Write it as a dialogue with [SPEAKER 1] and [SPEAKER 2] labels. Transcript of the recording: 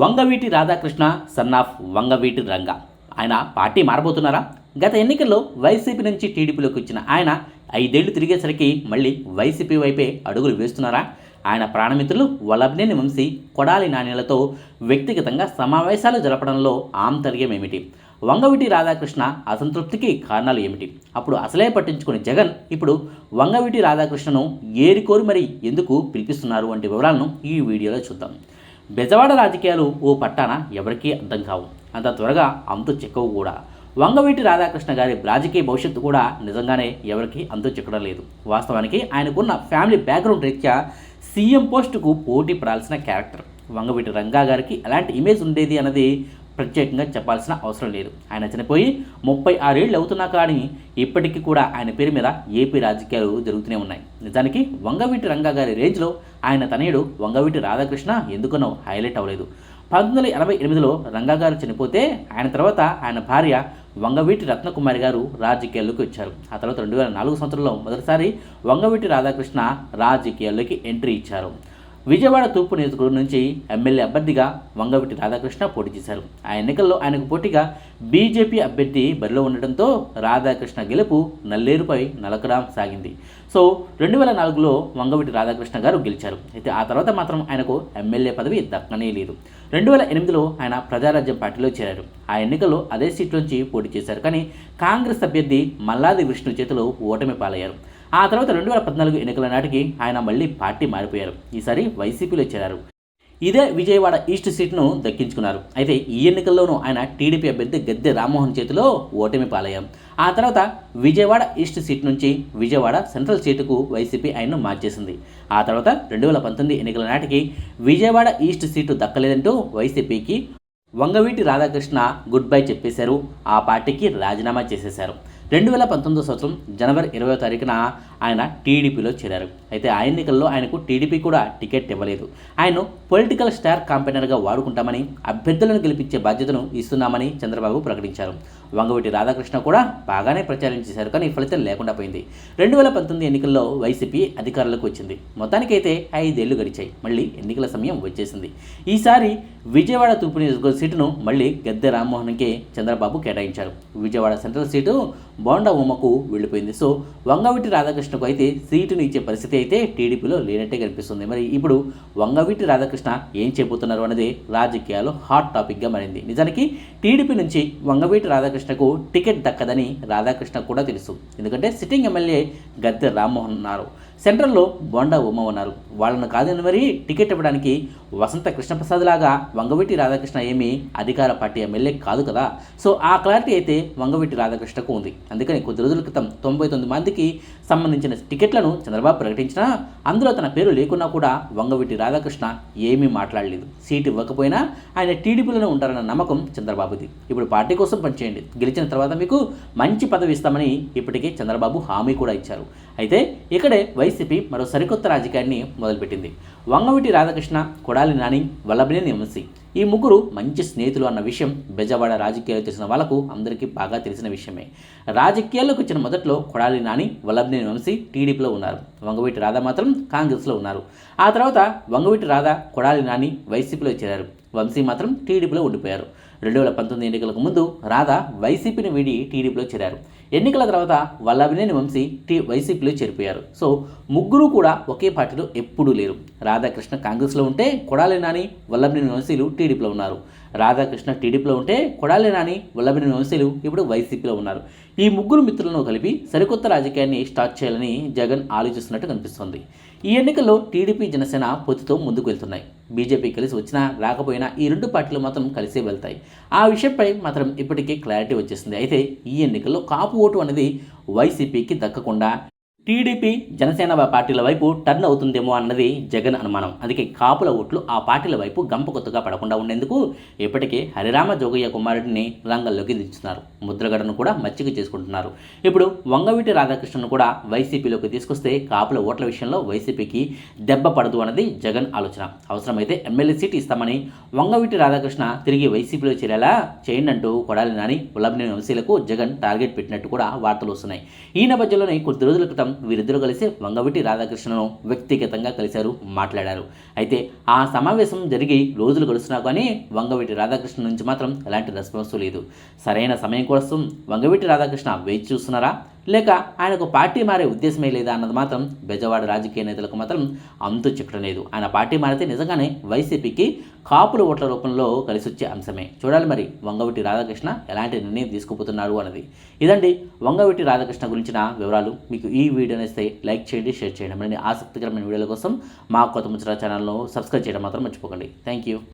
[SPEAKER 1] Vangaveeti Radhakrishna son of Vangaveeti Ranga. ఆయన party మారబోతున్నారా? గత ఎన్నికల్లో వైసీపీ నుంచి టీడీపీలోకి వచ్చిన ఆయన ఐదేళ్ళు తిరిగేసరికి మళ్ళీ వైసీపీ వైపే అడుగులు వేస్తున్నారా? ఆయన ప్రాణమిత్రులు వల్లభనేని వంశీ కొడాలి నాణ్యలతో వ్యక్తిగతంగా సమావేశాలు జరపడంలో ఆంతర్యం ఏమిటి? వంగవీటి రాధాకృష్ణ అసంతృప్తికి కారణాలు ఏమిటి? అప్పుడు అసలే పట్టించుకుని జగన్ ఇప్పుడు వంగవీటి రాధాకృష్ణను ఏరికోరి మరి ఎందుకు పిలిపిస్తున్నారు వంటి వివరాలను ఈ వీడియోలో చూద్దాం. బెజవాడ రాజకీయాలు ఓ పట్టాన ఎవరికీ అర్థం కావు. అంత త్వరగా అంతు చెక్కవు కూడా. వంగవీటి రాధాకృష్ణ గారి రాజకీయ భవిష్యత్తు కూడా నిజంగానే ఎవరికి అంతు చిక్కడం లేదు. వాస్తవానికి ఆయనకున్న ఫ్యామిలీ బ్యాక్గ్రౌండ్ రీత్యా సీఎం పోస్టుకు పోటీ పడాల్సిన క్యారెక్టర్. వంగవీటి రంగా గారికి ఎలాంటి ఇమేజ్ ఉండేది అన్నది ప్రత్యేకంగా చెప్పాల్సిన అవసరం లేదు. ఆయన చనిపోయి ముప్పై ఆరేళ్ళు అవుతున్నా కానీ ఇప్పటికీ కూడా ఆయన పేరు మీద ఏపీ రాజకీయాలు జరుగుతూనే ఉన్నాయి. నిజానికి వంగవీటి రంగా గారి రేంజ్లో ఆయన తనయుడు వంగవీటి రాధాకృష్ణ ఎందుకనో హైలైట్ అవ్వలేదు. పంతొమ్మిది వందల ఎనభై ఎనిమిదిలో రంగా గారు చనిపోతే ఆయన తర్వాత ఆయన భార్య వంగవీటి రత్నకుమారి గారు రాజకీయాల్లోకి వచ్చారు. ఆ తర్వాత రెండు వేల నాలుగు సంవత్సరంలో మొదటిసారి వంగవీటి రాధాకృష్ణ రాజకీయాల్లోకి ఎంట్రీ ఇచ్చారు. విజయవాడ తూర్పు నియోజకవర్గం నుంచి ఎమ్మెల్యే అభ్యర్థిగా వంగవీటి రాధాకృష్ణ పోటీ చేశారు. ఆ ఎన్నికల్లో ఆయనకు పోటీగా బీజేపీ అభ్యర్థి బరిలో ఉండడంతో రాధాకృష్ణ గెలుపు నల్లేరుపై నలకడం సాగింది. సో రెండు వేల నాలుగులో వంగవీటి రాధాకృష్ణ గారు గెలిచారు. అయితే ఆ తర్వాత మాత్రం ఆయనకు ఎమ్మెల్యే పదవి దక్కనే లేదు. రెండు వేల ఎనిమిదిలో ఆయన ప్రజారాజ్యం పార్టీలో చేరారు. ఆ ఎన్నికల్లో అదే సీట్లోంచి పోటీ చేశారు. కానీ కాంగ్రెస్ అభ్యర్థి మల్లాది విష్ణు చేతిలో ఓటమి పాలయ్యారు. ఆ తర్వాత రెండు వేల పద్నాలుగు ఎన్నికల నాటికి ఆయన మళ్ళీ పార్టీ మారిపోయారు. ఈసారి వైసీపీలో చేరారు. ఇదే విజయవాడ ఈస్ట్ సీట్ను దక్కించుకున్నారు. అయితే ఈ ఎన్నికల్లోనూ ఆయన టీడీపీ అభ్యర్థి గద్దె రామ్మోహన్ చేతిలో ఓటమి పాలయ్యారు ఆ తర్వాత విజయవాడ ఈస్ట్ సీట్ నుంచి విజయవాడ సెంట్రల్ సీటుకు వైసీపీ ఆయన్ను మార్చేసింది. ఆ తర్వాత రెండు వేల పంతొమ్మిది ఎన్నికల నాటికి విజయవాడ ఈస్ట్ సీటు దక్కలేదంటూ వైసీపీకి వంగవీటి రాధాకృష్ణ గుడ్ బై చెప్పేశారు. ఆ పార్టీకి రాజీనామా చేసేశారు. రెండు వేల పంతొమ్మిదో సంవత్సరం జనవరి ఇరవై తారీఖున ఆయన టీడీపీలో చేరారు. అయితే ఆ ఎన్నికల్లో ఆయనకు టీడీపీ కూడా టికెట్ ఇవ్వలేదు. ఆయన్ను పొలిటికల్ స్టార్ కాంపెయినర్గా వాడుకుంటామని అభ్యర్థులను గెలిపించే బాధ్యతను ఇస్తున్నామని చంద్రబాబు ప్రకటించారు. వంగవీటి రాధాకృష్ణ కూడా బాగానే ప్రచారం చేశారు కానీ ఫలితం లేకుండా పోయింది. రెండు వేల పంతొమ్మిది ఎన్నికల్లో వైసీపీ అధికారులకు వచ్చింది. మొత్తానికైతే ఐదేళ్ళు గడిచాయి. మళ్ళీ ఎన్నికల సమయం వచ్చేసింది. ఈసారి విజయవాడ తూర్పు నియోజకవర్గ సీటును మళ్ళీ గద్దె రామ్మోహన్కే చంద్రబాబు కేటాయించారు. విజయవాడ సెంట్రల్ సీటు బోండా ఉమ్మకు వెళ్ళిపోయింది. సో వంగవీటి రాధాకృష్ణకు అయితే సీటును ఇచ్చే పరిస్థితి అయితే టీడీపీలో లేనట్టే కనిపిస్తుంది. మరి ఇప్పుడు వంగవీటి రాధాకృష్ణ ఏం చెబుతున్నారు అనేది రాజకీయాల్లో హాట్ టాపిక్గా మారింది. నిజానికి టీడీపీ నుంచి వంగవీటి రాధాకృష్ణకు టికెట్ దక్కదని రాధాకృష్ణ కూడా తెలుసు. ఎందుకంటే సిట్టింగ్ ఎమ్మెల్యే గద్దె రామ్మోహన్ ఉన్నారు సెంట్రల్లో బోండా ఉమ్మ ఉన్నారు. వాళ్ళను కాదని మరి టికెట్ ఇవ్వడానికి వసంత కృష్ణప్రసాద్ లాగా వంగవీటి రాధాకృష్ణ ఏమీ అధికార పార్టీ ఎమ్మెల్యే కాదు కదా. సో ఆ క్లారిటీ అయితే వంగవీటి రాధాకృష్ణకు ఉంది. అందుకని కొద్ది రోజుల క్రితం తొంభై తొమ్మిది మందికి సంబంధించిన టికెట్లను చంద్రబాబు ప్రకటించినా అందులో తన పేరు లేకున్నా కూడా వంగవీటి రాధాకృష్ణ ఏమీ మాట్లాడలేదు. సీటు ఇవ్వకపోయినా ఆయన టీడీపీలోనే ఉంటారన్న నమ్మకం చంద్రబాబుది. ఇప్పుడు పార్టీ కోసం పనిచేయండి. గెలిచిన తర్వాత మీకు మంచి పదవి ఇస్తామని ఇప్పటికే చంద్రబాబు హామీ కూడా ఇచ్చారు. అయితే ఇక్కడే వై వైసీపీ మరో సరికొత్త రాజకీయాన్ని మొదలుపెట్టింది. వంగవీటి రాధాకృష్ణ కొడాలి నాని వల్లభనేని వంశీ ఈ ముగ్గురు మంచి స్నేహితులు అన్న విషయం బెజవాడ రాజకీయాలు తెలిసిన వాళ్ళకు అందరికీ బాగా తెలిసిన విషయమే. రాజకీయాల్లోకి వచ్చిన మొదట్లో కొడాలి నాని వల్లభనేని వంశీ టీడీపీలో ఉన్నారు. వంగవీటి రాధా మాత్రం కాంగ్రెస్లో ఉన్నారు. ఆ తర్వాత వంగవీటి రాధా కొడాలి నాని వైసీపీలో చేరారు. వంశీ మాత్రం టీడీపీలో ఉండిపోయారు. రెండు వేల పంతొమ్మిది ఎన్నికలకు ముందు రాధా వైసీపీని వీడి టీడీపీలో చేరారు. ఎన్నికల తర్వాత వల్లభినేని వంశీ టీ వైసీపీలో చేరిపోయారు. సో ముగ్గురు కూడా ఒకే పార్టీలో ఎప్పుడూ లేరు. రాధాకృష్ణ కాంగ్రెస్లో ఉంటే కొడాలి నాని వల్లభినేని వంశీలు టీడీపీలో ఉన్నారు. రాధాకృష్ణ టీడీపీలో ఉంటే కొడాలి నాని వల్లభినేని వంశీలు ఇప్పుడు వైసీపీలో ఉన్నారు. ఈ ముగ్గురు మిత్రులను కలిపి సరికొత్త రాజకీయాన్ని స్టార్ట్ చేయాలని జగన్ ఆలోచిస్తున్నట్టు కనిపిస్తోంది. ఈ ఎన్నికల్లో టీడీపీ జనసేన పొత్తుతో ముందుకు వెళ్తున్నాయి. బీజేపీ కలిసి వచ్చినా రాకపోయినా ఈ రెండు పార్టీలు మాత్రం కలిసే వెళ్తాయి. ఆ విషయంపై మాత్రం ఇప్పటికే క్లారిటీ వచ్చేసింది. అయితే ఈ ఎన్నికల్లో కాపు ఓటు అనేది వైసీపీకి దక్కకుండా టీడీపీ జనసేన పార్టీల వైపు టర్న్ అవుతుందేమో అన్నది జగన్ అనుమానం. అందుకే కాపుల ఓట్లు ఆ పార్టీల వైపు గంప కొత్తగా పడకుండా ఉండేందుకు ఇప్పటికే హరిరామ జోగయ్య కుమారుడిని రంగంలోకి దించుతున్నారు. ముద్రగడను కూడా మచ్చిక చేసుకుంటున్నారు. ఇప్పుడు వంగవీటి రాధాకృష్ణను కూడా వైసీపీలోకి తీసుకొస్తే కాపుల ఓట్ల విషయంలో వైసీపీకి దెబ్బ పడదు అన్నది జగన్ ఆలోచన. అవసరమైతే ఎమ్మెల్యే సీట్ ఇస్తామని వంగవీటి రాధాకృష్ణ తిరిగి వైసీపీలో చేరేలా చేయండి అంటూ కొడాలి నాని ఉల్లభనేని వంశీలకు జగన్ టార్గెట్ పెట్టినట్టు కూడా వార్తలు వస్తున్నాయి. ఈ నేపథ్యంలోనే కొద్ది రోజుల క్రితం వీరిద్దరూ కలిసి వంగవిటి రాధాకృష్ణను వ్యక్తిగతంగా కలిశారు మాట్లాడారు. అయితే ఆ సమావేశం జరిగి రోజులు గడుస్తున్నా కానీ వంగవిటి రాధాకృష్ణ నుంచి మాత్రం ఎలాంటి రెస్పాన్స్ లేదు. సరైన సమయం కోసం వంగవిటి రాధాకృష్ణ వేచి చూస్తున్నారా? లేక ఆయనకు పార్టీ మారే ఉద్దేశమే లేదా అన్నది మాత్రం బెజవాడ రాజకీయ నేతలకు మాత్రం అంతు చిక్కడం లేదు. ఆయన పార్టీ మారితే నిజంగానే వైసీపీకి కాపుల ఓట్ల రూపంలో కలిసి వచ్చే అంశమే. చూడాలి మరి వంగవీటి రాధాకృష్ణ ఎలాంటి నిర్ణయం తీసుకుపోతున్నారు అన్నది. ఇదండి వంగవీటి రాధాకృష్ణ గురించిన వివరాలు. మీకు ఈ వీడియో నేస్తే లైక్ చేయండి షేర్ చేయండి. మరిన్ని ఆసక్తికరమైన వీడియోల కోసం మా కొత్త ముచ్చట ఛానల్ను సబ్స్క్రైబ్ చేయడం మాత్రం మర్చిపోకండి. Thank you